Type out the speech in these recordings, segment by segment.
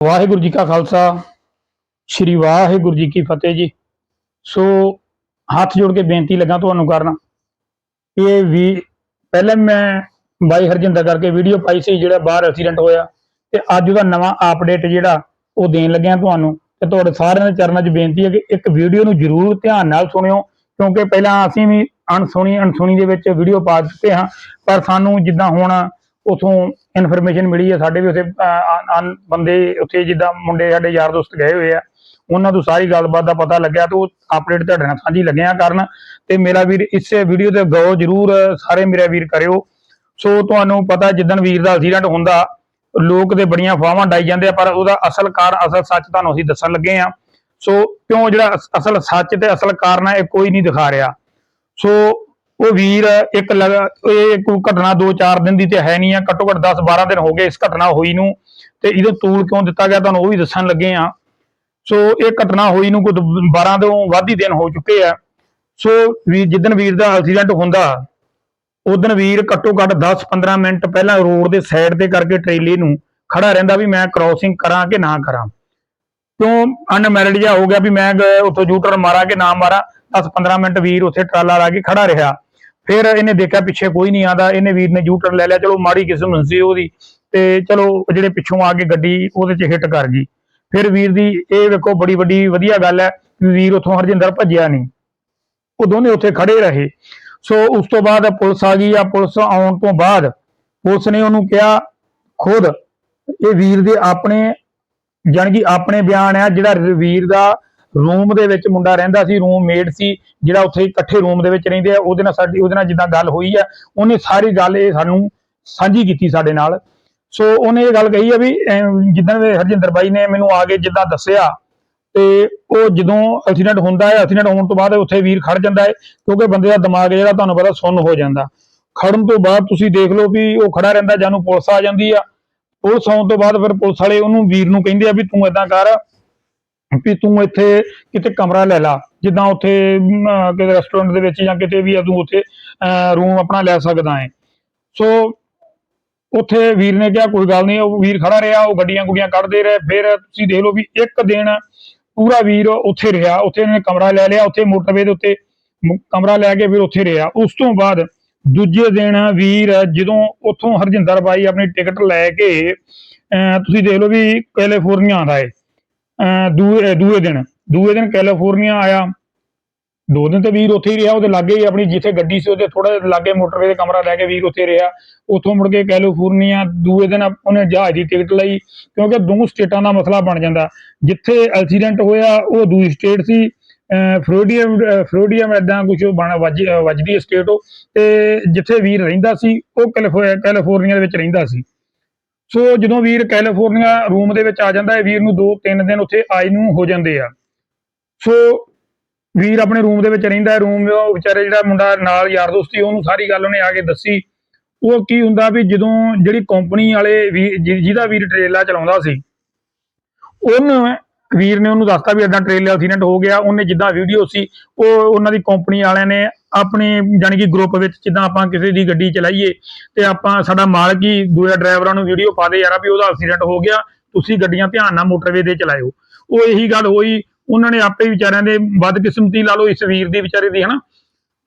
ਵਾਹਿਗੁਰੂ ਜੀ ਕਾ ਖਾਲਸਾ, ਸ੍ਰੀ ਵਾਹਿਗੁਰੂ ਜੀ ਕੀ ਫਤਿਹ ਜੀ। ਸੋ ਹੱਥ ਜੋੜ ਕੇ ਬੇਨਤੀ ਲੱਗਾ ਤੁਹਾਨੂੰ ਕਰਨ ਇਹ ਵੀ ਪਹਿਲਾਂ ਮੈਂ ਬਾਈ ਹਰਜਿੰਦਰ ਕਰਕੇ ਵੀਡੀਓ ਪਾਈ ਸੀ, ਜਿਹੜਾ ਬਾਹਰ ਐਕਸੀਡੈਂਟ ਹੋਇਆ ਤੇ ਅੱਜ ਉਹਦਾ ਨਵਾਂ ਅਪਡੇਟ ਜਿਹੜਾ ਉਹ ਦੇਣ ਲੱਗਿਆ ਤੁਹਾਨੂੰ। ਤੇ ਤੁਹਾਡੇ ਸਾਰਿਆਂ ਦੇ ਚਰਨਾਂ 'ਚ ਬੇਨਤੀ ਹੈ ਕਿ ਇੱਕ ਵੀਡੀਓ ਨੂੰ ਜ਼ਰੂਰ ਧਿਆਨ ਨਾਲ ਸੁਣਿਓ, ਕਿਉਂਕਿ ਪਹਿਲਾਂ ਅਸੀਂ ਵੀ ਅਣਸੁਣੀ ਅਣਸੁਣੀ ਦੇ ਵਿੱਚ ਵੀਡੀਓ ਪਾ ਦਿੱਤੇ ਹਾਂ, ਪਰ ਸਾਨੂੰ ਜਿੱਦਾਂ ਹੁਣ ਉਥੋਂ ਇਨਫੋਰਮੇਸ਼ਨ ਮਿਲੀ ਹੈ, ਸਾਡੇ ਵੀ ਉੱਥੇ ਬੰਦੇ ਉੱਥੇ ਜਿੱਦਾਂ ਮੁੰਡੇ ਸਾਡੇ ਯਾਰ ਦੋਸਤ ਗਏ ਹੋਏ ਆ, ਉਹਨਾਂ ਤੋਂ ਸਾਰੀ ਗੱਲਬਾਤ ਦਾ ਪਤਾ ਲੱਗਿਆ ਤੇ ਉਹ ਅਪਡੇਟ ਤੁਹਾਡੇ ਨਾਲ ਸਾਂਝੀ ਲੱਗਿਆ ਕਰਨ ਤੇ ਮੇਰਾ ਵੀਰ ਇਸੇ ਵੀਡੀਓ ਤੇ ਗੌਰ ਜਰੂਰ ਸਾਰੇ ਮੇਰੇ ਵੀਰ ਕਰਿਓ। ਸੋ ਤੁਹਾਨੂੰ ਪਤਾ ਜਿੱਦਣ ਵੀਰ ਦਾ ਐਕਸੀਡੈਂਟ ਹੁੰਦਾ, ਲੋਕ ਤੇ ਬੜੀਆਂ ਫਾਵਾਂ ਡਾਈ ਜਾਂਦੇ ਆ, ਪਰ ਉਹਦਾ ਅਸਲ ਕਾਰ, ਅਸਲ ਸੱਚ ਤੁਹਾਨੂੰ ਅਸੀਂ ਦੱਸਣ ਲੱਗੇ ਆ। ਸੋ ਕਿਉਂ ਜਿਹੜਾ ਅਸਲ ਸੱਚ ਤੇ ਅਸਲ ਕਾਰਨ ਹੈ ਇਹ ਕੋਈ ਨਹੀਂ ਦਿਖਾ ਰਿਹਾ। ਸੋ ਉਹ ਵੀਰ ਇੱਕ ਲਗਾ ਇਹ ਕੋਈ ਘਟਨਾ 2-4 ਦਿਨ ਦੀ ਤੇ ਹੈ ਨਹੀਂ ਆ, ਘੱਟੋ ਘੱਟ 10-12 ਦਿਨ ਹੋ ਗਏ ਇਸ ਘਟਨਾ ਹੋਈ ਨੂੰ ਤੇ ਇਹਦੇ ਤੂਲ ਕਿਉਂ ਦਿੱਤਾ ਗਿਆ ਤੁਹਾਨੂੰ ਉਹ ਵੀ ਦੱਸਣ ਲੱਗੇ ਆ ਸੋ ਇਹ ਘਟਨਾ ਹੋਈ ਨੂੰ ਕੋਈ 12 ਤੋਂ ਵੱਧ ਹੀ ਦਿਨ ਹੋ ਚੁੱਕੇ ਆ। ਸੋ ਵੀ ਜਿੱਦਣ ਵੀਰ ਦਾ ਐਕਸੀਡੈਂਟ ਹੁੰਦਾ, ਉਦੋਂ ਵੀਰ ਘੱਟੋ ਘੱਟ 10-15 ਮਿੰਟ ਪਹਿਲਾਂ ਰੋਡ ਦੇ ਸਾਈਡ ਤੇ ਕਰਕੇ ਟ੍ਰੇਲੇ ਨੂੰ ਖੜਾ ਰਹਿੰਦਾ ਵੀ ਮੈਂ ਕ੍ਰਾਸਿੰਗ ਕਰਾਂ ਕਿ ਨਾ ਕਰਾਂ। ਕਿਉਂ ਅਨਮੈਰਿਡ ਜਿਹਾ ਹੋ ਗਿਆ ਵੀ ਮੈਂ ਉੱਥੋਂ ਜੂਟਰ ਮਾਰਾਂ ਕਿ ਨਾ ਮਾਰਾਂ 10-15 ਮਿੰਟ ਵੀਰ ਉੱਥੇ ਟਰਾਲਾ ਲਾ ਕੇ ਖੜਾ ਰਿਹਾ। ਫਿਰ ਇਹਨੇ ਦੇਖਿਆ ਪਿੱਛੇ ਕੋਈ ਨਹੀਂ ਆਂਦਾ, ਇਹਨੇ ਵੀਰ ਨੇ ਯੂਟਰਨ ਲੈ ਲਿਆ, ਚਲੋ ਮਾੜੀ ਕਿਸਮਤ ਸੀ ਉਹਦੀ ਤੇ ਚਲੋ ਜਿਹੜੇ ਪਿੱਛੋਂ ਆ ਕੇ ਗੱਡੀ ਉਹਦੇ 'ਚ ਹਿੱਟ ਕਰ ਗਈ। ਫਿਰ ਵੀਰ ਦੀ ਇਹ ਵੇਖੋ ਬੜੀ ਵੱਡੀ ਵਧੀਆ ਗੱਲ ਹੈ ਵੀਰ ਉੱਥੋਂ ਹਰਜਿੰਦਰ ਭੱਜਿਆ ਨਹੀਂ। ਉਹ ਦੋਨੇ ਉੱਥੇ ਖੜੇ ਰਹੇ। ਸੋ ਉਸ ਤੋਂ ਬਾਅਦ ਪੁਲਿਸ ਆ ਗਈ ਆ, ਪੁਲਿਸ ਆਉਣ ਤੋਂ ਬਾਅਦ ਪੁਲਿਸ ਨੇ ਉਹਨੂੰ ਕਿਹਾ, ਖੁਦ, ਇਹ ਵੀਰ ਦੇ ਆਪਣੇ, ਜਾਣੀ ਕਿ ਆਪਣੇ ਬਿਆਨ ਆ ਜਿਹੜਾ ਵੀਰ ਦਾ ਰੂਮ ਦੇ ਵਿੱਚ ਮੁੰਡਾ ਰਹਿੰਦਾ ਸੀ, ਰੂਮ ਮੇਡ ਸੀ, ਜਿਹੜਾ ਉੱਥੇ ਇਕੱਠੇ ਰੂਮ ਦੇ ਵਿੱਚ ਰਹਿੰਦੇ ਆ, ਉਹਦੇ ਨਾਲ ਸਾਡੀ, ਉਹਦੇ ਨਾਲ ਜਿੱਦਾਂ ਗੱਲ ਹੋਈ ਆ, ਉਹਨੇ ਸਾਰੀ ਗੱਲ ਇਹ ਸਾਨੂੰ ਸਾਂਝੀ ਕੀਤੀ ਸਾਡੇ ਨਾਲ। ਸੋ ਉਹਨੇ ਇਹ ਗੱਲ ਕਹੀ ਆ ਵੀ ਜਿੱਦਾਂ ਹਰਜਿੰਦਰ ਬਾਈ ਨੇ ਮੈਨੂੰ ਆ ਕੇ ਜਿੱਦਾਂ ਦੱਸਿਆ, ਤੇ ਉਹ ਜਦੋਂ ਐਕਸੀਡੈਂਟ ਹੁੰਦਾ ਹੈ ਐਕਸੀਡੈਂਟ ਹੋਣ ਤੋਂ ਬਾਅਦ ਉੱਥੇ ਵੀਰ ਖੜ ਜਾਂਦਾ ਹੈ, ਕਿਉਂਕਿ ਬੰਦੇ ਦਾ ਦਿਮਾਗ ਜਿਹੜਾ ਤੁਹਾਨੂੰ ਪਤਾ ਸੁੰਨ ਹੋ ਜਾਂਦਾ। ਖੜਨ ਤੋਂ ਬਾਅਦ ਤੁਸੀਂ ਦੇਖ ਲਓ ਵੀ ਉਹ ਖੜਾ ਰਹਿੰਦਾ, ਜਾਨੂੰ ਪੁਲਿਸ ਆ ਜਾਂਦੀ ਆ। ਪੁਲਿਸ ਆਉਣ ਤੋਂ ਬਾਅਦ ਫਿਰ ਪੁਲਿਸ ਵਾਲੇ ਉਹਨੂੰ ਵੀਰ ਨੂੰ ਕਹਿੰਦੇ ਆ ਵੀ ਤੂੰ ਏਦਾਂ ਕਰ ਵੀ ਤੂੰ ਇੱਥੇ ਕਿਤੇ ਕਮਰਾ ਲੈ ਲਾ, ਜਿੱਦਾਂ ਉੱਥੇ ਕਿਤੇ ਰੈਸਟੋਰੈਂਟ ਦੇ ਵਿੱਚ ਜਾਂ ਕਿਤੇ ਵੀ ਆ, ਤੂੰ ਉੱਥੇ ਰੂਮ ਆਪਣਾ ਲੈ ਸਕਦਾ ਹੈ। ਸੋ ਉੱਥੇ ਵੀਰ ਨੇ ਕਿਹਾ, ਕੋਈ ਗੱਲ ਨਹੀਂ, ਉਹ ਵੀਰ ਖੜਾ ਰਿਹਾ, ਉਹ ਗੱਡੀਆਂ ਗੁੱਡੀਆਂ ਕੱਢਦੇ ਰਹੇ, ਫਿਰ ਤੁਸੀਂ ਦੇਖ ਲਓ ਵੀ ਇੱਕ ਦਿਨ ਪੂਰਾ ਵੀਰ ਉੱਥੇ ਰਿਹਾ, ਉੱਥੇ ਉਹਨੇ ਕਮਰਾ ਲੈ ਲਿਆ, ਉੱਥੇ ਮੋਟਰਵੇ ਦੇ ਉੱਤੇ ਕਮਰਾ ਲੈ ਕੇ ਫਿਰ ਉੱਥੇ ਰਿਹਾ। ਉਸ ਤੋਂ ਬਾਅਦ ਦੂਜੇ ਦਿਨ ਵੀਰ ਜਦੋਂ ਉੱਥੋਂ ਹਰਜਿੰਦਰ ਬਾਈ ਆਪਣੀ ਟਿਕਟ ਲੈ ਕੇ ਤੁਸੀਂ ਦੇਖ ਲਓ ਵੀ ਕੈਲੀਫੋਰਨੀਆ ਆਉਂਦਾ ਏ ਦੂਏ ਦੂਏ ਦਿਨ ਦੂਏ ਦਿਨ ਕੈਲੀਫੋਰਨੀਆ ਆਇਆ। ਦੋ ਦਿਨ ਤੇ ਵੀਰ ਉੱਥੇ ਹੀ ਰਿਹਾ, ਉਹਦੇ ਲਾਗੇ ਹੀ ਆਪਣੀ ਜਿੱਥੇ ਗੱਡੀ ਸੀ, ਉਹਦੇ ਥੋੜਾ ਲਾਗੇ ਮੋਟਰਵੇ ਦੇ ਕਮਰਾ ਲੈ ਕੇ ਵੀਰ ਉੱਥੇ ਰਿਹਾ। ਉੱਥੋਂ ਮੁੜ ਕੇ ਕੈਲੀਫੋਰਨੀਆ, ਦੂਏ ਦਿਨ ਉਹਨੇ ਜਹਾਜ਼ ਦੀ ਟਿਕਟ ਲਈ, ਕਿਉਂਕਿ ਦੋ ਸਟੇਟਾਂ ਦਾ ਮਸਲਾ ਬਣ ਜਾਂਦਾ। ਜਿੱਥੇ ਐਕਸੀਡੈਂਟ ਹੋਇਆ, ਉਹ ਦੂਜੀ ਸਟੇਟ ਸੀ, ਅਹ ਫਲੋਰੀਡੀਅਮ ਅਹ ਫਲੋਰੀਡੀਅਮ ਕੁਝ ਬਣ, ਵੱਜ ਅਹ ਵੱਜਦੀ ਸਟੇਟ ਉਹ। ਤੇ ਜਿੱਥੇ ਵੀਰ ਰਹਿੰਦਾ ਸੀ, ਉਹ ਕੈਲੀਫੋ- ਕੈਲੀਫੋਰਨੀਆ ਦੇ ਵਿੱਚ ਰਹਿੰਦਾ ਸੀ। ਸੋ ਜਦੋਂ ਵੀਰ ਕੈਲੀਫੋਰਨੀਆ ਰੂਮ ਦੇ ਵਿੱਚ ਆ ਜਾਂਦਾ ਹੈ, ਵੀਰ ਨੂੰ 2-3 ਦਿਨ ਉੱਥੇ ਆਏ ਨੂੰ ਹੋ ਜਾਂਦੇ ਆ। ਸੋ ਵੀਰ ਆਪਣੇ ਰੂਮ ਦੇ ਵਿੱਚ ਰਹਿੰਦਾ ਰੂਮ ਉਹ ਵਿਚਾਰੇ ਜਿਹੜਾ ਮੁੰਡਾ ਨਾਲ ਯਾਰ ਦੋਸਤੀ ਉਹਨੂੰ ਸਾਰੀ ਗੱਲ ਉਹਨੇ ਆ ਕੇ ਦੱਸੀ। ਉਹ ਕੀ ਹੁੰਦਾ ਵੀ ਜਦੋਂ ਜਿਹੜੀ ਕੰਪਨੀ ਵਾਲੇ ਵੀ ਜਿਹਦਾ ਵੀਰ ਟ੍ਰੇਲਾ ਚਲਾਉਂਦਾ ਸੀ, ਉਹਨੂੰ ਵੀਰ ਨੇ ਉਹਨੂੰ ਦੱਸਤਾ ਵੀ ਇਦਾਂ ਟ੍ਰੇਲ ਐਕਸੀਡੈਂਟ ਹੋ ਗਿਆ, ਉਹਨੇ ਜਿੱਦਾਂ ਵੀਡੀਓ ਸੀ, ਉਹ ਉਹਨਾਂ ਦੀ ਕੰਪਨੀ ਵਾਲਿਆਂ ਨੇ ਆਪਣੇ ਜਾਣੀ ਕਿ ਗਰੁੱਪ ਵਿੱਚ ਜਿੱਦਾਂ ਆਪਾਂ ਕਿਸੇ ਦੀ ਗੱਡੀ ਚਲਾਈਏ ਤੇ ਆਪਾਂ ਸਾਡਾ ਮਾਲਕ ਹੀ ਦੂਜੇ ਡਰਾਈਵਰਾਂ ਨੂੰ ਵੀਡੀਓ ਪਾ ਦੇ ਯਾਰਾ ਵੀ ਉਹਦਾ ਐਕਸੀਡੈਂਟ ਹੋ ਗਿਆ, ਤੁਸੀਂ ਗੱਡੀਆਂ ਧਿਆਨ ਨਾਲ ਮੋਟਰਵੇ ਤੇ ਚਲਾਇਓ। ਉਹ ਇਹੀ ਗੱਲ ਹੋਈ, ਉਹਨਾਂ ਨੇ ਆਪੇ ਵਿਚਾਰਿਆਂ ਦੇ ਬਦਕਿਸਮਤੀ ਲਾ ਲਓ, ਇਸ ਵੀਰ ਦੀ ਵਿਚਾਰੇ ਦੀ, ਹਨਾ?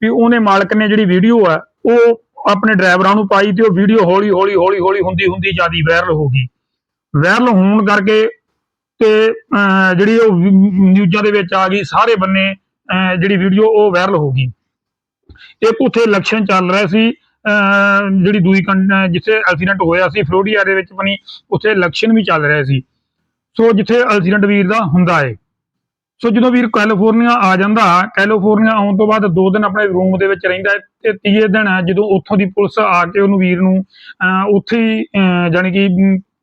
ਵੀ ਉਹਨੇ ਮਾਲਕ ਨੇ ਜਿਹੜੀ ਵੀਡੀਓ ਆ, ਉਹ ਆਪਣੇ ਡਰਾਈਵਰਾਂ ਨੂੰ ਪਾਈ ਤੇ ਉਹ ਵੀਡੀਓ ਹੌਲੀ ਹੌਲੀ ਹੌਲੀ ਹੌਲੀ ਹੁੰਦੀ ਹੁੰਦੀ ਜ਼ਿਆਦਾ ਵਾਇਰਲ ਹੋ ਗਈ। ਵਾਇਰਲ ਹੋਣ ਕਰਕੇ ਤੇ ਅਹ, ਜਿਹੜੀ ਉਹ ਨਿਊਜ਼ਾਂ ਦੇ ਵਿੱਚ ਆ ਗਈ ਸਾਰੇ ਬੰਨੇ ਜਿਹੜੀ ਵੀਡੀਓ ਉਹ ਵਾਇਰਲ ਹੋ ਗਈ। ਇੱਕ ਉੱਥੇ ਇਲੈਕਸ਼ਨ ਚੱਲ ਰਿਹਾ ਸੀ ਜਿਹੜੀ ਦੂਈ ਜਿੱਥੇ ਐਕਸੀਡੈਂਟ ਹੋਇਆ ਸੀ ਫਲੋਰੀਡਾ ਦੇ ਵਿੱਚ ਬਣੀ ਉੱਥੇ ਇਲੈਕਸ਼ਨ ਵੀ ਚੱਲ ਰਿਹਾ ਸੀ। ਸੋ ਜਿੱਥੇ ਐਕਸੀਡੈਂਟ ਵੀਰ ਦਾ ਹੁੰਦਾ ਹੈ ਸੋ ਜਦੋਂ ਵੀਰ ਕੈਲੀਫੋਰਨੀਆ ਆ ਜਾਂਦਾ ਕੈਲੀਫੋਰਨੀਆ ਆਉਣ ਤੋਂ ਬਾਅਦ ਦੋ ਦਿਨ ਆਪਣੇ ਰੂਮ ਦੇ ਵਿੱਚ ਰਹਿੰਦਾ ਹੈ ਤੇ ਤੀਏ ਦਿਨ ਜਦੋਂ ਉੱਥੋਂ ਦੀ ਪੁਲਿਸ ਆ ਕੇ ਉਹਨੂੰ ਵੀਰ ਨੂੰ ਅਹ, ਉੱਥੇ ਹੀ ਅਹ, ਜਾਣੀ ਕਿ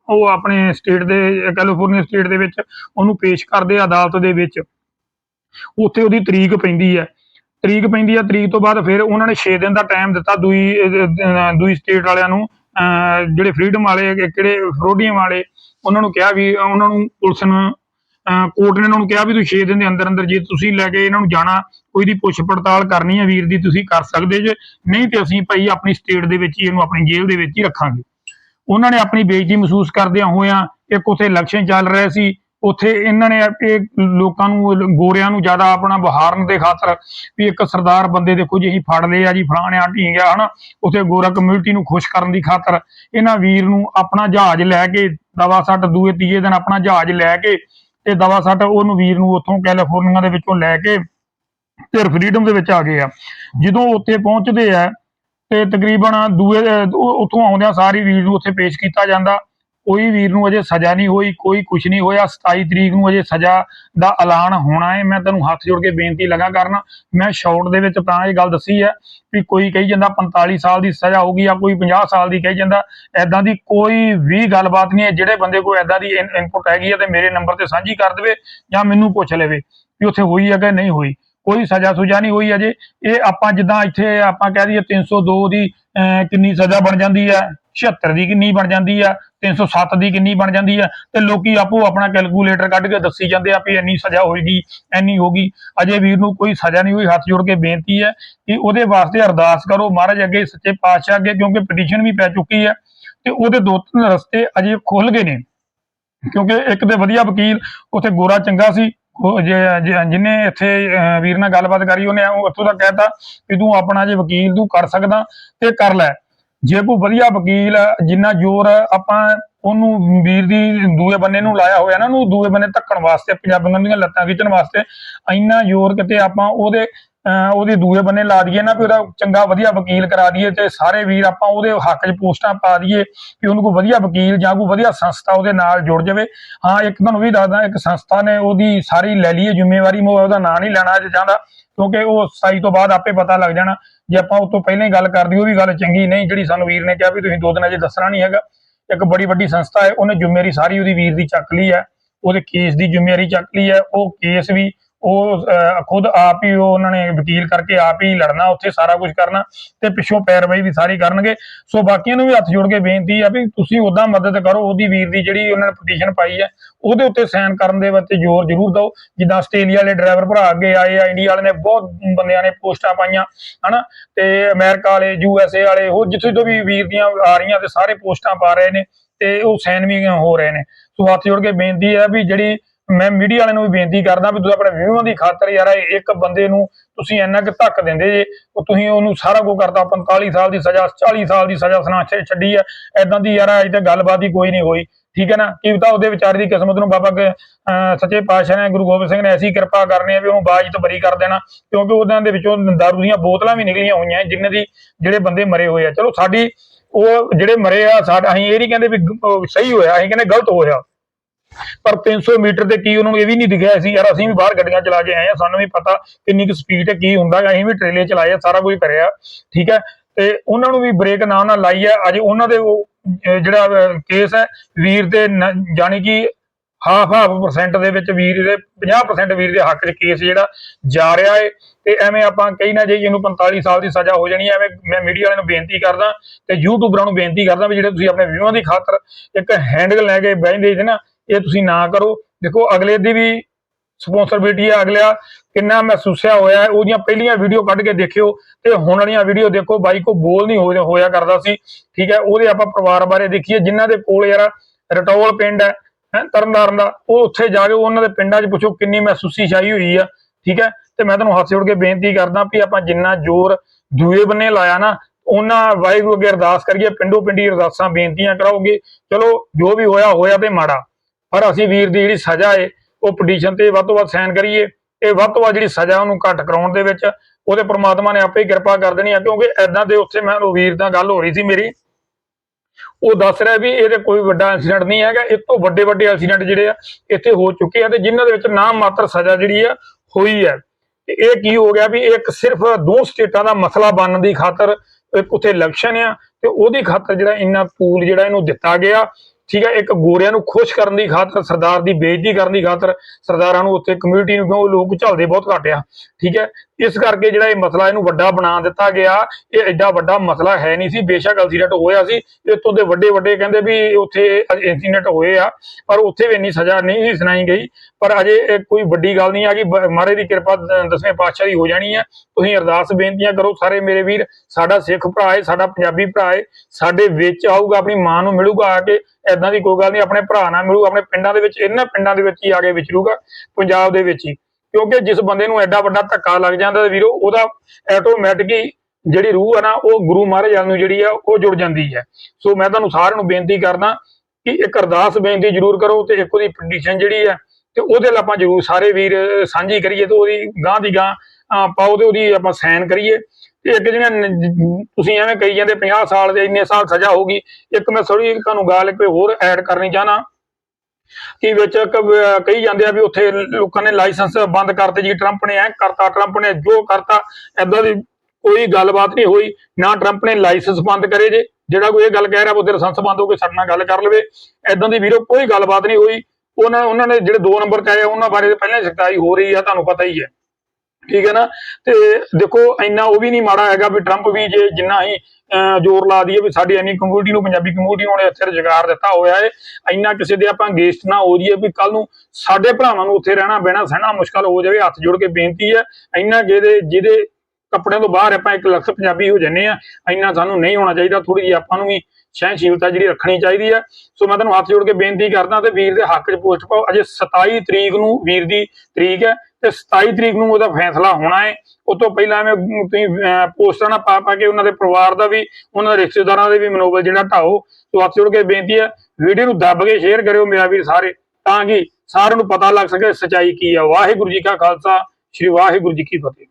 ਉਹ ਆਪਣੇ ਸਟੇਟ ਦੇ ਕੈਲੀਫੋਰਨੀਆ ਸਟੇਟ ਦੇ ਵਿੱਚ ਉਹਨੂੰ ਪੇਸ਼ ਕਰਦੇ ਆ ਅਦਾਲਤ ਦੇ ਵਿੱਚ। ਉੱਥੇ ਉਹਦੀ ਤਰੀਕ ਪੈਂਦੀ ਹੈ ਤਰੀਕ ਪੈਂਦੀ ਹੈ ਤਰੀਕ ਤੋਂ ਬਾਅਦ ਫਿਰ ਉਹਨਾਂ ਨੇ 6 ਦਿਨ ਦਾ ਟਾਈਮ ਦਿੱਤਾ ਦੂਈ ਦੂਈ ਸਟੇਟ ਵਾਲਿਆਂ ਨੂੰ ਅਹ, ਜਿਹੜੇ ਫਰੀडम ਵਾਲੇ ਕਿਹੜੇ ਫਰੋਡੀਅਮ ਵਾਲੇ ਉਹਨਾਂ ਨੂੰ ਕਿਹਾ ਵੀ ਉਹਨਾਂ ਨੂੰ ਪੁਲਿਸ ਨੂੰ ਕੋਰਟ ਨੇ ਉਹਨਾਂ ਨੂੰ ਕਿਹਾ ਵੀ ਤੁਸੀਂ 6 ਦਿਨ ਦੇ ਅੰਦਰ ਅੰਦਰ ਜੇ ਤੁਸੀਂ ਲੈ ਕੇ ਇਹਨਾਂ ਨੂੰ ਜਾਣਾ ਕੋਈ ਦੀ ਪੁੱਛ ਪੜਤਾਲ ਕਰਨੀ ਹੈ ਵੀਰ ਦੀ ਤੁਸੀਂ ਕਰ ਸਕਦੇ ਜੇ। ਨਹੀਂ ਤੇ ਅਸੀਂ ਭਾਈ ਆਪਣੀ ਸਟੇਟ ਦੇ ਵਿੱਚ ਹੀ ਇਹਨੂੰ ਆਪਣੀ ਜੇਲ੍ਹ ਦੇ ਵਿੱਚ ਹੀ ਰੱਖਾਂਗੇ। ਉਹਨਾਂ ਨੇ ਆਪਣੀ ਬੇਇੱਜ਼ਤੀ ਮਹਿਸੂਸ ਕਰਦਿਆਂ ਹੋਇਆਂ ਇੱਕ ਉੱਥੇ ਇਲੈਕਸ਼ਨ ਚੱਲ ਰਿਹਾ ਸੀ, ਉੱਥੇ ਇਹਨਾਂ ਨੇ ਇਹ ਲੋਕਾਂ ਨੂੰ, ਗੋਰਿਆਂ ਨੂੰ ਜ਼ਿਆਦਾ ਆਪਣਾ ਬਹਾਰਨ ਦੇ ਖਾਤਰ ਵੀ ਇੱਕ ਸਰਦਾਰ ਬੰਦੇ ਦੇਖੋ ਜੀ ਅਸੀਂ ਫੜ ਲਏ ਆ ਜੀ, ਫਲਾਣਿਆ ਢੀਂਗਿਆ ਹਨਾ? ਉੱਥੇ ਗੋਰਾ ਕਮਿਊਨਿਟੀ ਨੂੰ ਖੁਸ਼ ਕਰਨ ਦੀ ਖਾਤਰ ਇਹਨਾਂ ਵੀਰ ਨੂੰ ਆਪਣਾ ਜਹਾਜ਼ ਲੈ ਕੇ ਦਵਾ ਸੱਟ, ਦੂਏ, ਤੀਏ ਦਿਨ ਆਪਣਾ ਜਹਾਜ਼ ਲੈ ਕੇ ਤੇ ਦਵਾ ਸੱਟ ਉਹਨੂੰ ਵੀਰ ਨੂੰ ਉੱਥੋਂ ਕੈਲੀਫੋਰਨੀਆ ਦੇ ਵਿੱਚੋਂ ਲੈ ਕੇ ਤੇ ਫਰੀडम ਦੇ ਵਿੱਚ ਆ ਗਏ ਆ। ਜਦੋਂ ਉੱਥੇ ਪਹੁੰਚਦੇ ਆ ਤੇ ਤਕਰੀਬਨ ਦੂਏ ਉੱਥੋਂ ਆਉਂਦਿਆਂ ਸਾਰੀ ਵੀਰ ਨੂੰ ਉੱਥੇ ਪੇਸ਼ ਕੀਤਾ ਜਾਂਦਾ। ਕੋਈ ਵੀਰ ਨੂੰ ਅਜੇ ਸਜ਼ਾ ਨਹੀਂ ਹੋਈ, ਕੋਈ ਕੁਝ ਨਹੀਂ ਹੋਇਆ। 27 ਤਰੀਕ ਨੂੰ ਅਜੇ ਸਜ਼ਾ ਦਾ ਐਲਾਨ ਹੋਣਾ ਹੈ ਮੈਂ ਤੈਨੂੰ ਹੱਥ ਜੋੜ ਕੇ ਬੇਨਤੀ ਲਗਾ ਕਰਨਾ, ਮੈਂ ਸ਼ਾਰਟ ਦੇ ਵਿੱਚ ਤਾਂ ਇਹ ਗੱਲ ਦੱਸੀ ਹੈ ਵੀ ਕੋਈ ਕਹੀ ਜਾਂਦਾ 45 ਸਾਲ ਦੀ ਸਜ਼ਾ ਹੋਊਗੀ ਜਾਂ ਕੋਈ 50 ਸਾਲ ਦੀ ਕਹੀ ਜਾਂਦਾ ਐਦਾਂ ਦੀ ਕੋਈ ਵੀ ਗੱਲਬਾਤ ਨਹੀਂ ਹੈ। ਜਿਹੜੇ ਬੰਦੇ ਕੋਲ ਐਦਾਂ ਦੀ ਇਨਪੁਟ ਹੈਗੀ ਹੈ ਤੇ ਮੇਰੇ ਨੰਬਰ ਤੇ ਸਾਂਝੀ ਕਰ ਦੇਵੇ ਜਾਂ ਮੈਨੂੰ ਪੁੱਛ ਲਵੇ ਵੀ ਉੱਥੇ ਹੋਈ ਹੈ ਕਿ ਨਹੀਂ ਹੋਈ। ਕੋਈ ਸਜ਼ਾ ਸੁਜਾ ਨਹੀਂ ਹੋਈ ਅਜੇ। ਇਹ ਆਪਾਂ ਜਿੱਦਾਂ ਇੱਥੇ ਆਪਾਂ ਕਹਿ ਦਈਏ 302 ਦੀ ਅਹ, ਕਿੰਨੀ ਸਜ਼ਾ ਬਣ ਜਾਂਦੀ ਹੈ 76 ਦੀ ਕਿੰਨੀ ਬਣ ਜਾਂਦੀ ਆ 307 ਦੀ ਕਿੰਨੀ ਬਣ ਜਾਂਦੀ ਆ। ਤੇ ਲੋਕੀ ਆਪੋ ਆਪਣਾ ਕੈਲਕੂਲੇਟਰ ਕੱਢ ਕੇ ਦੱਸੀ ਜਾਂਦੇ ਆ ਵੀ ਇੰਨੀ ਸਜ਼ਾ ਹੋਏਗੀ ਇੰਨੀ ਹੋਗੀ। ਅਜੇ ਵੀਰ ਨੂੰ ਕੋਈ ਸਜ਼ਾ ਨਹੀਂ ਹੋਈ ਹੱਥ ਜੋੜ ਕੇ ਬੇਨਤੀ ਹੈ ਕਿ ਉਹਦੇ ਵਾਸਤੇ ਅਰਦਾਸ ਕਰੋ ਮਹਾਰਾਜ ਅੱਗੇ ਸੱਚੇ ਪਾਤਸ਼ਾਹ ਅੱਗੇ ਕਿਉਂਕਿ ਪਟੀਸ਼ਨ ਵੀ ਪੈ ਚੁੱਕੀ ਹੈ। ਤੇ ਉਹਦੇ ਦੋ ਤਿੰਨ ਰਸਤੇ ਅਜੇ ਖੁੱਲ ਗਏ ਨੇ। ਕਿਉਂਕਿ ਇੱਕ ਤੇ ਵਧੀਆ ਵਕੀਲ ਉੱਥੇ ਗੋਰਾ ਚੰਗਾ ਸੀ। ਉਹ ਜੇ- ਜੇ- ਜਿਹਨੇ ਇੱਥੇ ਅਹ, ਵੀਰ ਨਾਲ ਗੱਲਬਾਤ ਕਰੀ ਉਹਨੇ ਉਹ ਉੱਥੋਂ ਦਾ ਕਹਿਤਾ ਕਿ ਤੂੰ ਆਪਣਾ ਜੇ ਵਕੀਲ ਤੂੰ ਕਰ ਸਕਦਾ ਤੇ ਕਰ ਲੈ। ਜੇ ਕੋਈ ਵਧੀਆ ਵਕੀਲ ਜਿੰਨਾ ਜ਼ੋਰ ਆਪਾਂ ਉਹਨੂੰ ਵੀਰ ਦੀ ਦੂਏ ਬੰਨੇ ਨੂੰ ਲਾਇਆ ਹੋਇਆ ਨਾ ਉਹਨੂੰ ਦੂਏ ਬੰਨੇ ਧੱਕਣ ਵਾਸਤੇ ਪੰਜਾਬੀਆਂ ਦੀਆਂ ਲੱਤਾਂ ਖਿੱਚਣ ਵਾਸਤੇ ਇੰਨਾ ਜ਼ੋਰ ਕਿਤੇ ਆਪਾਂ ਉਹਦੇ ਉਹਦੀ ਦੂਏ ਬੰਨੇ ਲਾ ਦਈਏ ਨਾ ਵੀ ਉਹਦਾ ਚੰਗਾ ਵਧੀਆ ਵਕੀਲ ਕਰਾ ਦਈਏ ਤੇ ਸਾਰੇ ਵੀਰ ਆਪਾਂ ਉਹਦੇ ਹੱਕ 'ਚ ਪੋਸਟਾਂ ਪਾ ਦਈਏ ਕਿ ਉਹਨੂੰ ਕੋਈ ਵਧੀਆ ਵਕੀਲ ਜਾਂ ਕੋਈ ਵਧੀਆ ਸੰਸਥਾ ਉਹਦੇ ਨਾਲ ਜੁੜ ਜਾਵੇ। ਹਾਂ, ਇੱਕ ਤੁਹਾਨੂੰ ਵੀ ਦੱਸਦਾ, ਇੱਕ ਸੰਸਥਾ ਨੇ ਉਹਦੀ ਸਾਰੀ ਲੈ ਲਈ ਜ਼ਿੰਮੇਵਾਰੀ, ਮੈਂ ਉਹਦਾ ਨਾਂ ਨਹੀਂ ਲੈਣਾ ਚਾਹੁੰਦਾ, ਕਿਉਂਕਿ ਉਹ ਸਾਈ ਤੋਂ ਬਾਅਦ ਆਪੇ ਪਤਾ ਲੱਗ ਜਾਣਾ। ਜੇ ਆਪਾਂ ਉਸ ਤੋਂ ਪਹਿਲਾਂ ਹੀ ਗੱਲ ਕਰਦੀ ਉਹ ਵੀ ਗੱਲ ਚੰਗੀ, ਨਹੀਂ ਜਿਹੜੀ ਸਾਨੂੰ ਵੀਰ ਨੇ ਕਿਹਾ ਵੀ ਤੁਸੀਂ ਦੋ ਦਿਨਾਂ 'ਚ ਦੱਸਣਾ ਨਹੀਂ ਹੈਗਾ। ਇੱਕ ਬੜੀ ਵੱਡੀ ਸੰਸਥਾ ਹੈ, ਉਹਨੇ ਜ਼ਿੰਮੇਵਾਰੀ ਸਾਰੀ ਉਹਦੀ ਵੀਰ ਦੀ ਚੱਕ ਲਈ ਹੈ, ਉਹਦੇ ਕੇਸ ਦੀ ਜ਼ਿੰਮੇਵਾਰੀ ਚੱਕ ਲਈ ਹੈ, ਉਹ ਕੇਸ ਵੀ ਉਹ ਅਹ, ਖੁਦ ਆਪ ਹੀ ਉਹ ਉਹਨਾਂ ਨੇ ਵਕੀਲ ਕਰਕੇ ਆਪ ਹੀ ਲੜਨਾ ਉੱਥੇ ਸਾਰਾ ਕੁਝ ਕਰਨਾ ਤੇ ਪਿੱਛੋਂ ਪੈਰਵਾਈ ਵੀ ਸਾਰੀ ਕਰਨਗੇ। ਸੋ ਬਾਕੀਆਂ ਨੂੰ ਵੀ ਹੱਥ ਜੋੜ ਕੇ ਬੇਨਤੀ ਆ ਵੀ ਤੁਸੀਂ ਉਦਾਂ ਮਦਦ ਕਰੋ ਉਹਦੀ ਵੀਰ ਦੀ ਜਿਹੜੀ ਉਹਨਾਂ ਨੇ ਪਟੀਸ਼ਨ ਪਾਈ ਹੈ ਉਹਦੇ ਉੱਤੇ ਸਾਈਨ ਕਰਨ ਦੇ ਵਿੱਚ ਜ਼ੋਰ ਜ਼ਰੂਰ ਦਿਓ। ਜਿੱਦਾਂ ਆਸਟ੍ਰੇਲੀਆ ਵਾਲੇ ਡਰਾਈਵਰ ਭਰਾ ਅੱਗੇ ਆਏ ਆ ਇੰਡੀਆ ਵਾਲੇ ਨੇ ਬਹੁਤ ਬੰਦਿਆਂ ਨੇ ਪੋਸਟਾਂ ਪਾਈਆਂ ਹਨਾ? ਤੇ ਅਮਰੀਕਾ ਵਾਲੇ ਯੂ ਐਸ ਏ ਵਾਲੇ ਉਹ ਜਿੱਥੇ ਤੋਂ ਵੀ ਵੀਰ ਦੀਆਂ ਆ ਰਹੀਆਂ ਤੇ ਸਾਰੇ ਪੋਸਟਾਂ ਪਾ ਰਹੇ ਨੇ ਤੇ ਉਹ ਸਾਈਨ ਵੀ ਹੋ ਰਹੇ ਨੇ। ਸੋ ਹੱਥ ਜੋੜ ਕੇ ਬੇਨਤੀ ਹੈ ਵੀ ਜਿਹੜੀ ਮੈਂ ਮੀਡੀਆ ਵਾਲਿਆਂ ਨੂੰ ਵੀ ਬੇਨਤੀ ਕਰਦਾ ਵੀ ਤੁਸੀਂ ਆਪਣੇ ਵਿਊਆਂ ਦੀ ਖਾਤਰ ਯਾਰ ਇਹ ਇੱਕ ਬੰਦੇ ਨੂੰ ਤੁਸੀਂ ਇੰਨਾ ਕਿ ਧੱਕ ਦਿੰਦੇ ਜੇ, ਉਹ ਤੁਸੀਂ ਉਹਨੂੰ ਸਾਰਾ ਕੁਝ ਕਰਤਾ 45 ਸਾਲ ਦੀ ਸਜ਼ਾ 40 ਸਾਲ ਦੀ ਸਜ਼ਾ ਸੁਣਾ ਛੱਡੀ ਆ ਐਦਾਂ ਦੀ ਯਾਰ ਅਜੇ ਤੱਕ ਗੱਲਬਾਤ ਹੀ ਕੋਈ ਨਹੀਂ ਹੋਈ, ਠੀਕ ਹੈ ਨਾ? ਕੀ ਪਤਾ ਉਹਦੇ ਵਿਚਾਰੇ ਦੀ ਕਿਸਮਤ ਨੂੰ ਬਾਬਾ ਅਹ ਸੱਚੇ ਪਾਤਸ਼ਾਹ ਨੇ, ਗੁਰੂ ਗੋਬਿੰਦ ਸਿੰਘ ਨੇ ਐਸੀ ਕਿਰਪਾ ਕਰਨੀ ਹੈ ਵੀ ਉਹਨੂੰ ਬਾਜ ਤੋਂ ਬਰੀ ਕਰ ਦੇਣਾ, ਕਿਉਂਕਿ ਉਹਨਾਂ ਦੇ ਵਿੱਚੋਂ ਦਾਰੂ ਦੀਆਂ ਬੋਤਲਾਂ ਵੀ ਨਿਕਲੀਆਂ ਹੋਈਆਂ ਜਿਨ੍ਹਾਂ ਦੀ ਜਿਹੜੇ ਬੰਦੇ ਮਰੇ ਹੋਏ ਆ। ਚਲੋ ਸਾਡੀ, ਉਹ ਜਿਹੜੇ ਮਰੇ ਆ, ਸਾਡਾ ਅਸੀਂ ਇਹ ਨਹੀਂ ਕਹਿੰਦੇ ਵੀ ਸਹੀ ਹੋਇਆ, ਅਸੀਂ ਕਹਿੰਦੇ ਗਲਤ ਹੋਇਆ। ਪਰ 300 ਮੀਟਰ ਤੇ ਕੀ ਉਹਨਾਂ ਨੂੰ ਇਹ ਵੀ ਨਹੀਂ ਦਿਖਿਆ ਸੀ, ਯਾਰ ਅਸੀਂ ਵੀ ਬਾਹਰ ਗੱਡੀਆਂ ਚਲਾ ਕੇ ਆਏ ਆ, ਸਾਨੂੰ ਵੀ ਪਤਾ ਕਿੰਨੀ ਕੁ ਸਪੀਡ ਹੈ, ਕੀ ਹੁੰਦਾ ਅਸੀਂ ਵੀ ਟ੍ਰੇਲੇ ਚਲਾਏ ਆ, ਸਾਰਾ ਕੁਝ ਕਰਿਆ, ਠੀਕ ਹੈ। ਤੇ ਉਹਨਾਂ ਨੂੰ ਵੀ ਬ੍ਰੇਕ ਨਾ ਨਾ ਲਾਈ ਹੈ, ਅਜੇ ਉਹਨਾਂ ਦੇ ਉਹ ਜਿਹੜਾ ਕੇਸ ਹੈ, ਵੀਰ ਦੇ ਨ- ਜਾਣੀ ਕਿ ਹਾਫ ਹਾਫ ਪਰਸੈਂਟ ਦੇ ਵਿੱਚ ਵੀਰ ਦੇ 50% ਵੀਰ ਦੇ ਹੱਕ 'ਚ ਕੇਸ ਜਿਹੜਾ ਜਾ ਰਿਹਾ ਹੈ। ਤੇ ਐਵੇਂ ਆਪਾਂ ਕਹੀ ਨਾ ਜੇ ਇਹਨੂੰ 45 ਸਾਲ ਦੀ ਸਜ਼ਾ ਹੋ ਜਾਣੀ ਐਵੇਂ ਮੈਂ ਮੀਡੀਆ ਵਾਲਿਆਂ ਨੂੰ ਬੇਨਤੀ ਕਰਦਾ ਤੇ ਯੂਟਿਊਬਰਾਂ ਨੂੰ ਬੇਨਤੀ ਕਰਦਾ ਵੀ ਜਿਹੜੇ ਤੁਸੀਂ ਆਪਣੇ ਵਿਊਆਂ ਦੀ ਖਾਤਰ ਇੱਕ ਹੈਂਡਲ ਲੈ ਕੇ ਬਹਿੰਦੇ ਜੇ ਨਾ ਇਹ ਤੁਸੀਂ ਨਾ ਕਰੋ। ਦੇਖੋ, ਅਗਲੇ ਦੀ ਵੀ ਸਪਾਂਸਰਬਿਲਟੀ ਹੈ ਅਗਲਿਆ। ਕਿੰਨਾ ਮਹਿਸੂਸਿਆ ਹੋਇਆ ਉਹਦੀਆਂ ਪਹਿਲੀਆਂ ਵੀਡੀਓ ਕੱਢ ਕੇ ਦੇਖਿਓ ਤੇ ਹੁਣ ਵਾਲੀਆਂ ਵੀਡੀਓ ਦੇਖੋ। ਬਾਈ ਕੋ ਬੋਲ ਨਹੀਂ ਹੋਇਆ ਕਰਦਾ ਸੀ। ਠੀਕ ਹੈ, ਉਹਦੇ ਆਪਾਂ ਪਰਿਵਾਰ ਬਾਰੇ ਦੇਖੀਏ। ਜਿਨ੍ਹਾਂ ਦੇ ਕੋਲ ਯਾਰ ਰਟੌਲ ਪਿੰਡ ਹੈ ਹੈ, ਤਰਨਤਾਰਨ ਦਾ, ਉਹ ਉੱਥੇ ਜਾ ਕੇ ਉਹਨਾਂ ਦੇ ਪਿੰਡਾਂ 'ਚ ਪੁੱਛੋ ਕਿੰਨੀ ਮਹਿਸੂਸੀ ਛਾਈ ਹੋਈ ਆ। ਠੀਕ ਹੈ, ਤੇ ਮੈਂ ਤੁਹਾਨੂੰ ਹੱਥ ਜੋੜ ਕੇ ਬੇਨਤੀ ਕਰਦਾ ਵੀ ਆਪਾਂ ਜਿੰਨਾ ਜ਼ੋਰ ਦੂਏ ਬੰਨੇ ਲਾਇਆ ਨਾ, ਉਹਨਾਂ ਵਾਹਿਗੁਰੂ ਅੱਗੇ ਅਰਦਾਸ ਕਰੀਏ। ਪਿੰਡੋ ਪਿੰਡੀ ਅਰਦਾਸਾਂ ਬੇਨਤੀਆਂ ਕਰਾਓਗੇ। ਚਲੋ, ਜੋ ਵੀ ਹੋਇਆ ਹੋਇਆ ਤੇ ਮਾੜਾ। ਪਰ ਅਸੀਂ ਵੀਰ ਦੀ ਜਿਹੜੀ ਸਜ਼ਾ ਏ, ਉਹ ਪਟੀਸ਼ਨ ਤੇ ਵੱਧ ਤੋਂ ਵੱਧ ਸਾਈਨ ਕਰੀਏ। ਇਹ ਵੱਧ ਤੋਂ ਵੱਧ ਜਿਹੜੀ ਸਜ਼ਾ ਉਹਨੂੰ ਘੱਟ ਕਰਾਉਣ ਦੇ ਵਿੱਚ ਉਹਦੇ ਪ੍ਰਮਾਤਮਾ ਨੇ ਆਪੇ ਹੀ ਕਿਰਪਾ ਕਰ ਦੇਣੀ ਆ, ਕਿਉਂਕਿ ਐਦਾਂ ਦੇ ਉੱਥੇ ਮੈਂ ਵੀਰ ਨਾਲ ਗੱਲ ਹੋ ਰਹੀ ਸੀ ਮੇਰੀ। ਉਹ ਦੱਸ ਰਿਹਾ ਵੀ ਇਹਦੇ ਕੋਈ ਵੱਡਾ ਐਕਸੀਡੈਂਟ ਨਹੀਂ ਹੈਗਾ ਇਸ ਤੋਂ ਵੱਡੇ ਵੱਡੇ ਐਕਸੀਡੈਂਟ ਜਿਹੜੇ ਆ, ਇੱਥੇ ਹੋ ਚੁੱਕੇ ਆ ਤੇ ਜਿਨ੍ਹਾਂ ਦੇ ਵਿੱਚ ਨਾਮ ਮਾਤਰ ਸਜ਼ਾ ਜਿਹੜੀ ਆ, ਹੋਈ ਹੈ ਤੇ ਇਹ ਕੀ ਹੋ ਗਿਆ ਵੀ ਇਹ ਇੱਕ ਸਿਰਫ ਦੋ ਸਟੇਟਾਂ ਦਾ ਮਸਲਾ ਬਣਨ ਦੀ ਖਾਤਰ ਇੱਕ ਉੱਥੇ ਇਲੈਕਸ਼ਨ ਆ, ਤੇ ਉਹਦੀ ਖਾਤਰ ਜਿਹੜਾ ਇੰਨਾ ਪੂਲ ਜਿਹੜਾ ਇਹਨੂੰ ਦਿੱਤਾ ਗਿਆ ਠੀਕ ਹੈ, ਇੱਕ ਗੋਰਿਆਂ ਨੂੰ ਖੁਸ਼ ਕਰਨ ਦੀ ਖਾਤਰ, ਸਰਦਾਰ ਦੀ ਬੇਇੱਜ਼ਤੀ ਕਰਨ ਦੀ ਖਾਤਰ ਸਰਦਾਰਾਂ ਨੂੰ ਉੱਥੇ ਕਮਿਊਨਿਟੀ ਨੂੰ ਕਿਉਂ ਲੋਕ ਝੱਲਦੇ ਬਹੁਤ ਘੱਟ ਆ, ਠੀਕ ਹੈ? ਇਸ ਕਰਕੇ ਜਿਹੜਾ ਇਹ ਮਸਲਾ ਇਹਨੂੰ ਵੱਡਾ ਬਣਾ ਦਿੱਤਾ ਗਿਆ। ਇਹ ਐਡਾ ਵੱਡਾ ਮਸਲਾ ਹੈ ਨਹੀਂ ਸੀ। ਬੇਸ਼ੱਕ ਐਕਸੀਡੈਂਟ ਹੋਇਆ ਸੀ। ਇਤੋਂ ਦੇ ਵੱਡੇ ਵੱਡੇ ਕਹਿੰਦੇ ਵੀ ਉੱਥੇ ਇੰਸੀਡੈਂਟ ਹੋਏ ਆ, ਪਰ ਉੱਥੇ ਵੀ ਇੰਨੀ ਸਜ਼ਾ ਨਹੀਂ ਸੀ ਸੁਣਾਈ ਗਈ। ਪਰ ਅਜੇ ਇਹ ਕੋਈ ਵੱਡੀ ਗੱਲ ਨਹੀਂ ਆ ਕਿ ਮਹਾਰਾਜ ਦੀ ਕਿਰਪਾ ਦਸਵੇਂ ਪਾਤਸ਼ਾਹ ਦੀ ਹੋ ਜਾਣੀ ਹੈ ਤੁਸੀਂ ਅਰਦਾਸ ਬੇਨਤੀਆਂ ਕਰੋ, ਸਾਰੇ ਮੇਰੇ ਵੀਰ, ਸਾਡਾ ਸਿੱਖ ਭਰਾ ਹੈ ਸਾਡਾ ਪੰਜਾਬੀ ਭਰਾ ਹੈ ਸਾਡੇ ਵਿੱਚ ਆਊਗਾ, ਆਪਣੀ ਮਾਂ ਨੂੰ ਮਿਲੂਗਾ ਆ ਕੇ। ਐਦਾਂ ਦੀ ਕੋਈ ਗੱਲ ਨਹੀਂ, ਆਪਣੇ ਭਰਾ ਨਾਲ ਮਿਲੂਗਾ ਆਪਣੇ ਪਿੰਡਾਂ ਦੇ ਵਿੱਚ, ਇਹਨਾਂ ਪਿੰਡਾਂ ਦੇ ਵਿੱਚ ਹੀ ਆ ਕੇ ਵਿਚਰੂਗਾ, ਪੰਜਾਬ ਦੇ ਵਿੱਚ ਹੀ। ਕਿਉਂਕਿ ਜਿਸ ਬੰਦੇ ਨੂੰ ਐਡਾ ਵੱਡਾ ਧੱਕਾ ਲੱਗ ਜਾਂਦਾ ਵੀਰੋ, ਉਹਦਾ ਆਟੋਮੈਟਿਕ ਹੀ ਜਿਹੜੀ ਰੂਹ ਹੈ ਨਾ, ਉਹ ਗੁਰੂ ਮਹਾਰਾਜ ਵੱਲ ਨੂੰ ਜਿਹੜੀ ਆ, ਉਹ ਜੁੜ ਜਾਂਦੀ ਹੈ। ਸੋ ਮੈਂ ਤੁਹਾਨੂੰ ਸਾਰਿਆਂ ਨੂੰ ਬੇਨਤੀ ਕਰਦਾ ਕਿ ਇੱਕ ਅਰਦਾਸ ਬੇਨਤੀ ਜ਼ਰੂਰ ਕਰੋ ਤੇ ਇੱਕ ਉਹਦੀ ਪਟੀਸ਼ਨ ਜਿਹੜੀ ਹੈ ਤੇ ਉਹਦੇ ਲਈ ਆਪਾਂ ਜ਼ਰੂਰ ਸਾਰੇ ਵੀਰ ਸਾਂਝੀ ਕਰੀਏ ਤੇ ਉਹਦੀ ਗਾਂ ਦੀ ਗਾਂ ਅਹ ਪਾਓ ਤੇ ਉਹਦੀ ਆਪਾਂ ਸਾਈਨ ਕਰੀਏ। ਤੇ ਇੱਕ ਜਿਹੜੀਆਂ ਤੁਸੀਂ ਐਵੇਂ ਕਹੀ ਜਾਂਦੇ 50 ਸਾਲ ਦੇ ਇੰਨੇ ਸਾਲ ਸਜ਼ਾ ਹੋਊਗੀ ਇੱਕ ਮੈਂ ਥੋੜੀ ਤੁਹਾਨੂੰ ਗੱਲ ਕੋਈ ਹੋਰ ਐਡ ਕਰਨੀ ਚਾਹਨਾ। ਕਿ ਵਿੱਚ ਕਹੀ ਜਾਂਦੇ ਆ ਵੀ ਉੱਥੇ ਲੋਕਾਂ ਨੇ ਲਾਇਸੈਂਸ ਬੰਦ ਕਰਤੇ ਜੀ, ਟਰੰਪ ਨੇ ਐ ਕਰਤਾ, ਟਰੰਪ ਨੇ ਜੋ ਕਰਤਾ ਐਦਾਂ ਦੀ ਕੋਈ ਗੱਲਬਾਤ ਨਹੀਂ ਹੋਈ, ਨਾ ਟਰੰਪ ਨੇ ਲਾਇਸੈਂਸ ਬੰਦ ਕਰੇ ਜੇ, ਜਿਹੜਾ ਕੋਈ ਇਹ ਗੱਲ ਕਹਿ ਰਿਹਾ ਉਹਦੇ ਲਾਇਸੈਂਸ ਬੰਦ ਹੋ ਕੇ ਸਾਡੇ ਨਾਲ ਗੱਲ ਕਰ ਲਵੇ ਐਦਾਂ ਦੀ ਵੀਰੋ ਕੋਈ ਗੱਲਬਾਤ ਨਹੀਂ ਹੋਈ, ਉਹਨਾਂ ਉਹਨਾਂ ਨੇ ਜਿਹੜੇ ਦੋ ਨੰਬਰ ਤੇ ਆਏ ਉਹਨਾਂ ਬਾਰੇ ਪਹਿਲਾਂ ਹੀ ਸਖਤਾਈ ਹੋ ਰਹੀ ਆ, ਤੁਹਾਨੂੰ ਪਤਾ ਹੀ ਹੈ। ਠੀਕ ਹੈ ਨਾ? ਤੇ ਦੇਖੋ ਇੰਨਾ ਉਹ ਵੀ ਨਹੀਂ ਮਾੜਾ ਹੈਗਾ ਵੀ ਟਰੰਪ ਵੀ ਜੇ ਜਿੰਨਾ ਹੀ ਅਹ, ਜ਼ੋਰ ਲਾ ਦਈਏ ਵੀ ਸਾਡੀ ਇੰਨੀ ਕਮਿਊਨਿਟੀ ਨੂੰ ਪੰਜਾਬੀ ਕਮਿਊਨਿਟੀ ਨੂੰ ਇੱਥੇ ਰੁਜ਼ਗਾਰ ਦਿੱਤਾ ਹੋਇਆ ਹੈ ਇੰਨਾ ਕਿਸੇ ਦੇ ਆਪਾਂ ਅਗੇਂਸਟ ਨਾ ਹੋ ਜਾਈਏ ਵੀ ਕੱਲ ਨੂੰ ਸਾਡੇ ਭਰਾਵਾਂ ਨੂੰ ਉੱਥੇ ਰਹਿਣਾ ਬਹਿਣਾ ਸਹਿਣਾ ਮੁਸ਼ਕਲ ਹੋ ਜਾਵੇ ਹੱਥ ਜੋੜ ਕੇ ਬੇਨਤੀ ਹੈ ਇੰਨਾ ਜਿਹਦੇ ਜਿਹਦੇ ਕੱਪੜਿਆਂ ਤੋਂ ਬਾਹਰ ਆਪਾਂ ਇੱਕ ਲੱਖ ਪੰਜਾਬੀ ਹੋ ਜੰਨੇ ਆ ਇੰਨਾ ਸਾਨੂੰ ਨਹੀਂ ਹੋਣਾ ਚਾਹੀਦਾ ਥੋੜੀ ਜਿਹੀ ਆਪਾਂ ਨੂੰ ਵੀ ਸਹਿਣਸ਼ੀਲਤਾ ਜਿਹੜੀ ਰੱਖਣੀ ਚਾਹੀਦੀ ਹੈ। ਸੋ ਮੈਂ ਤੁਹਾਨੂੰ ਹੱਥ ਜੋੜ ਕੇ ਬੇਨਤੀ ਕਰਦਾ ਤੇ ਵੀਰ ਦੇ ਹੱਕ 'ਚ ਪੋਸਟ ਪਾਓ ਅਜੇ 27 ਤਰੀਕ ਨੂੰ ਵੀਰ ਦੀ ਤਰੀਕ ਹੈ ਤੇ 27 ਤਰੀਕ ਨੂੰ ਉਹਦਾ ਫੈਸਲਾ ਹੋਣਾ ਹੈ। ਉਸ ਤੋਂ ਪਹਿਲਾਂ ਐਵੇਂ ਤੁਸੀਂ ਅਹ, ਪੋਸਟਾਂ ਨਾ ਪਾ ਪਾ ਕੇ ਉਹਨਾਂ ਦੇ ਪਰਿਵਾਰ ਦਾ ਵੀ ਉਹਨਾਂ ਦੇ ਰਿਸ਼ਤੇਦਾਰਾਂ ਦੇ ਵੀ ਮਨੋਬਲ ਜਿਹੜਾ ਢਾਓ ਸੋ ਹੱਥ ਜੋੜ ਕੇ ਬੇਨਤੀ ਹੈ ਵੀਡੀਓ ਨੂੰ ਦੱਬ ਕੇ ਸ਼ੇਅਰ ਕਰਿਓ ਮੇਰਾ ਵੀਰ ਸਾਰੇ ਤਾਂ ਕਿ ਸਾਰਿਆਂ ਨੂੰ ਪਤਾ ਲੱਗ ਸਕੇ ਸਚਾਈ ਕੀ ਆ। ਵਾਹਿਗੁਰੂ ਜੀ ਕਾ ਖਾਲਸਾ ਸ੍ਰੀ ਵਾਹਿਗੁਰੂ ਜੀ ਕੀ ਫਤਿਹ।